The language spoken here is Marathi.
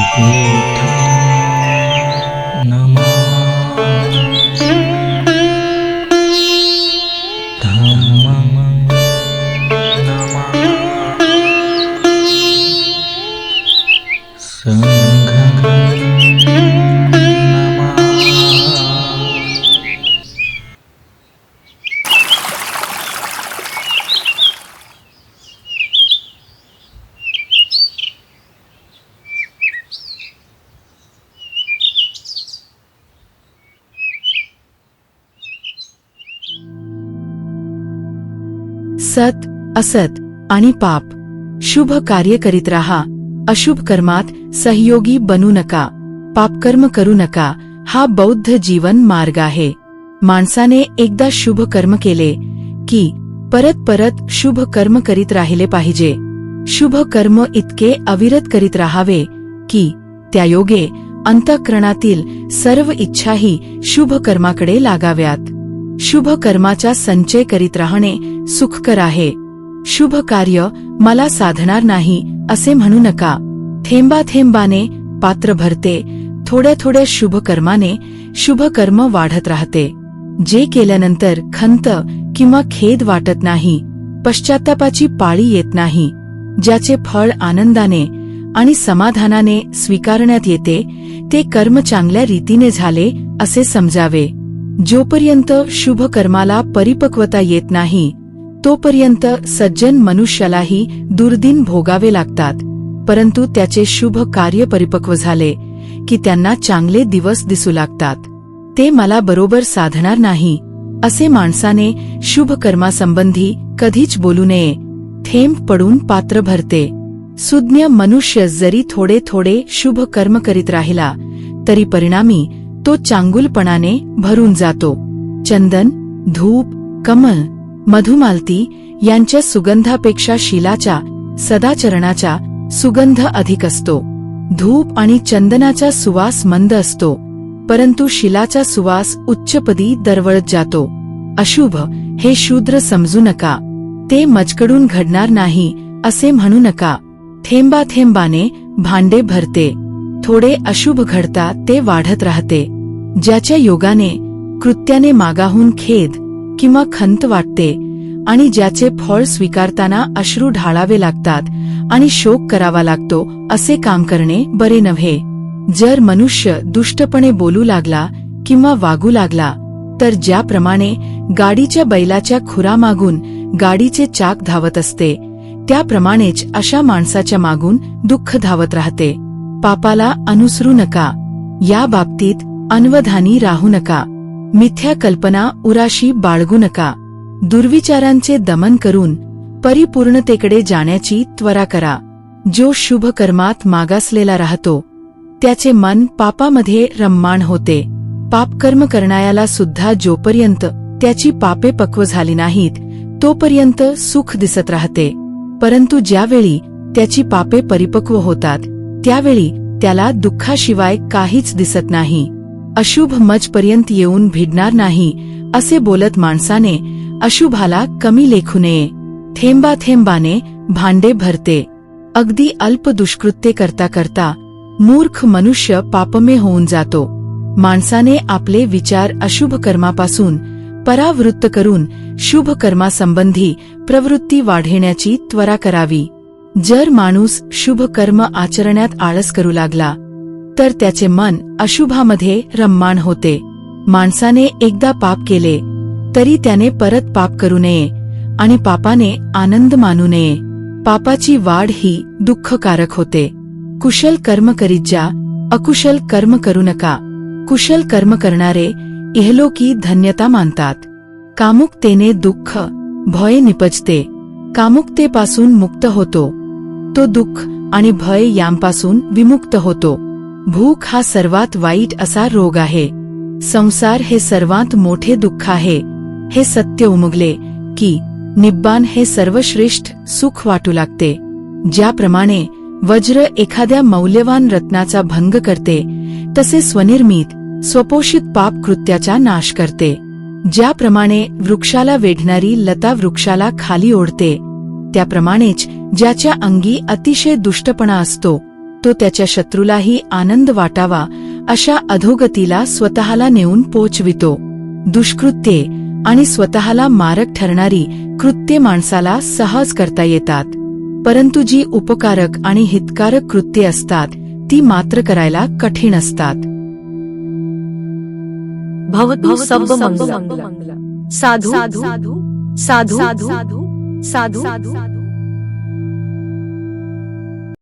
Ikaw सत असत आणि पाप. शुभ कार्य करीत राहा. अशुभ कर्मात सहयोगी बनू नका. पापकर्म करू नका. हा बौद्ध जीवन मार्ग आहे. माणसाने एकदा शुभ कर्म केले की परत परत शुभ कर्म करीत राहिले पाहिजे. शुभ कर्म इतके अविरत करीत राहावे की त्यायोगे अंतःकरणातील सर्व इच्छाही शुभ कर्माकडे लागाव्यात. शुभ कर्माचा संचय करीत राहणे सुखकर आहे. शुभ कार्य मला साधणार नाही असे म्हणू नका. थेंबा थेंबाने पात्र भरते थोड्या थोड्या शुभ कर्माने शुभ कर्म वाढत राहते. जे केल्यानंतर खंत किंवा खेद वाटत नाही पश्चातापाची पाळी येत नाही ज्याचे फळ आनंदाने आणि समाधानाने स्वीकारण्यात येते ते कर्म चांगल्या रीतीने झाले असे समजावे. जोपर्यंत शुभ कर्माला परिपक्वता येत नाही तोपर्यंत सज्जन मनुष्यालाही दुर्दिन भोगावे लागतात. परंतु त्याचे शुभ कार्य परिपक्व झाले की त्यांना चांगले दिवस दिसू लागतात. ते मला बरोबर साधणार नाही असे माणसाने शुभ कर्मासंबंधी कधीच बोलू नये थेंब पडून पात्र भरते. सुज्ञ मनुष्य जरी थोडे थोडे शुभ कर्म करीत राहिला तरी परिणामी तो चांगुलपणाने भरून जातो. चंदन धूप कमल मधुमालती यांच्या सुगंधापेक्षा शिलाच्या सदाचरणाचा सुगंध अधिक असतो. धूप आणि चंदनाचा सुवास मंद असतो परंतु शिलाचा सुवास उच्चपदी दरवळत जातो. अशुभ हे शूद्र समजू नका. ते मजकडून घडणार नाही असे म्हणू नका. थेंबा थेंबाने भांडे भरते. थोडे अशुभ घडता ते वाढत राहते. ज्याच्या योगाने कृत्याने मागाहून खेद किंवा खंत वाटते आणि ज्याचे फळ स्वीकारताना अश्रू ढाळावे लागतात आणि शोक करावा लागतो असे काम करणे बरे नव्हे. जर मनुष्य दुष्टपणे बोलू लागला किंवा वागू लागला तर ज्याप्रमाणे गाडीच्या बैलाच्या खुरामागून गाडीचे चाक धावत असते त्याप्रमाणेच अशा माणसाच्या मागून दुःख धावत राहते. पापाला अनुसरू नका. या बाबतीत अनवधानी राहू नका. मिथ्या कल्पना उराशी बाळगू नका. दुर्विचारांचे दमन करून परिपूर्णतेकडे जाण्याची त्वरा करा. जो शुभ कर्मात मागासलेला राहतो त्याचे मन पापामध्ये रम्माण होते. पापकर्म करणायाला सुद्धा जोपर्यंत त्याची पापे पक्व झाली नाहीत तोपर्यंत सुख दिसत राहते. परंतु ज्यावेळी त्याची पापे परिपक्व होतात त्यावेळी त्याला दुःखाशिवाय काहीच दिसत नाही. अशुभ मजपर्यंत येऊन भिडणार नाही असे बोलत माणसाने अशुभाला कमी लेखू नये. थेंबा थेंबाने भांडे भरते. अगदी अल्प दुष्कृत्ये करता करता मूर्ख मनुष्य पापमे होऊन जातो. माणसाने आपले विचार अशुभ कर्मापासून परावृत्त करून शुभ कर्मासंबंधी प्रवृत्ती वाढविण्याची त्वरा करावी. जर माणूस शुभ कर्म आचरण्यात आळस करू लागला तर त्याचे मन अशुभामध्ये रम्माण होते. माणसाने एकदा पाप केले तरी त्याने परत पाप करू नये आणि पापाने आनंद मानू नये. पापाची वाढ ही दुःखकारक होते. कुशल कर्म करीत जा अकुशल कर्म करू नका. कुशल कर्म करणारे इहलोकी धन्यता मानतात. कामुकतेने दुःख भय निपजते. कामुकतेपासून मुक्त होतो. तो दुःख आणि भय यांपासून विमुक्त होतो. भूक हा सर्वात वाईट असा रोग आहे. संसार हे सर्वात मोठे दुःख आहे. हे सत्य उमगले की निब्बान हे सर्वश्रेष्ठ सुख वाटू लागते. ज्याप्रमाणे वज्र एखाद्या मौल्यवान रत्नाचा भंग करते तसे स्वनिर्मित स्वपोषित पाप कृत्याचा नाश करते. ज्याप्रमाणे वृक्षाला वेढणारी लता वृक्षाला खाली ओढते त्याप्रमाणेच ज्याच्या अंगी अतिशय दुष्टपणा असतो तो त्याच्या शत्रूलाही आनंद वाटावा अशा अधोगतीला स्वतःला नेऊन पोचवितो. दुष्कृत्ये आणि स्वतःला मारक ठरणारी कृत्ये माणसाला सहज करता येतात. परंतु जी उपकारक आणि हितकारक कृत्ये असतात ती मात्र करायला कठीण असतात. भवतु सब मंगल साधु साधु साधु साधु साधु।